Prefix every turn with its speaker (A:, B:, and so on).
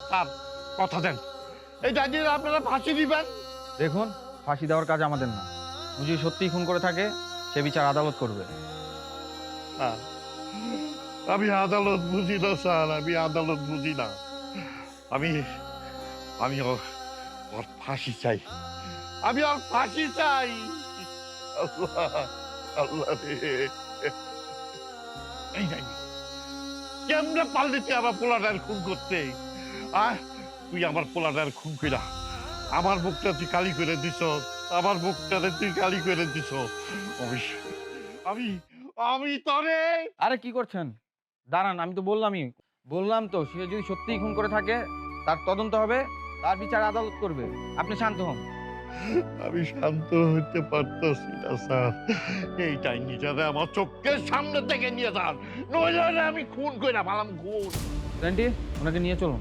A: Sir কথা দেন। এই ডাইনির আপনারা ফাঁসি দিবেন?
B: দেখুন ফাঁসি দেওয়ার কাজ আমাদের না। যদি সত্যিই খুন করে থাকে সে বিচার আদালত করবে।
A: আমি আদালত বুঝি না স্যার আমি আদালত বুঝি না। আমি আমি ওর ওর ফাঁসি চাই। আমি ওর ফাঁসি চাই। আল্লাহ আল্লাহ রে। এই যাই। কেমনে পারলি তুই আমার পোলাটার খুন করতে? আহ তুই আমার পোলাটার খুন কইরা আমার মুখটা তুই কালি করে দিছ আমার মুখটাতে তুই কালি করে দিছ। আমি আমি আমি তরে।
B: আরে কি করছেন? দাঁড়ান আমি তো বললামই। বললাম তো সে যদি সত্যিই খুন করে থাকে তার তদন্ত হবে তার বিচার আদালত করবে। আপনি শান্ত হন।
A: আমি শান্ত হতে পারতেছি না স্যার। এইটাই নিজেরা আমার চোখের সামনে থেকে নিয়ে যান। নইলে আমি খুন করে পালাম খুন।
B: ওনাকে নিয়ে চলুন।